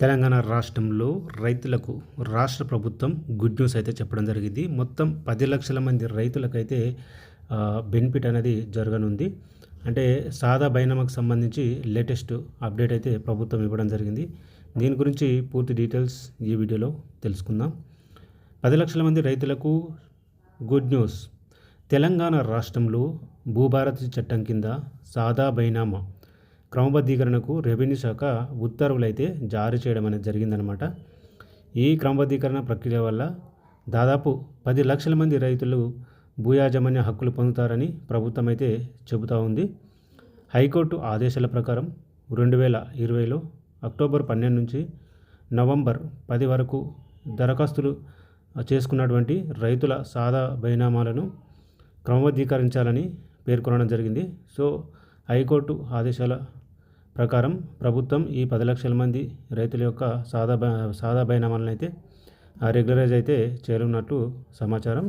తెలంగాణ రాష్ట్రంలో రైతులకు రాష్ట్ర ప్రభుత్వం గుడ్ న్యూస్ అయితే చెప్పడం జరిగింది. మొత్తం పది లక్షల మంది రైతులకైతే బెనిఫిట్ అనేది జరగనుంది. అంటే సాదా బైనామాకు సంబంధించి లేటెస్ట్ అప్డేట్ అయితే ప్రభుత్వం ఇవ్వడం జరిగింది. దీని గురించి పూర్తి డీటెయిల్స్ ఈ వీడియోలో తెలుసుకుందాం. పది లక్షల మంది రైతులకు గుడ్ న్యూస్. తెలంగాణ రాష్ట్రంలో భూభారతి చట్టం కింద సాదా బైనామా క్రమబద్ధీకరణకు రెవెన్యూ శాఖ ఉత్తర్వులైతే జారీ చేయడం అనేది జరిగిందనమాట ఈ క్రమబద్ధీకరణ ప్రక్రియ వల్ల దాదాపు పది లక్షల మంది రైతులు భూయాజమాన్య హక్కులు పొందుతారని ప్రభుత్వం అయితే చెబుతూ ఉంది. హైకోర్టు ఆదేశాల ప్రకారం రెండు వేల ఇరవైలో అక్టోబర్ పన్నెండు నుంచి నవంబర్ పది వరకు దరఖాస్తులు చేసుకున్నటువంటి రైతుల సాదా బైనామాలను క్రమబద్ధీకరించాలని పేర్కొనడం జరిగింది. సో హైకోర్టు ఆదేశాల ప్రకారం ప్రభుత్వం ఈ పది లక్షల మంది రైతుల యొక్క సాదా సాదా బైనామాలను అయితే రెగ్యులరైజ్ అయితే చేయనున్నట్టు సమాచారం.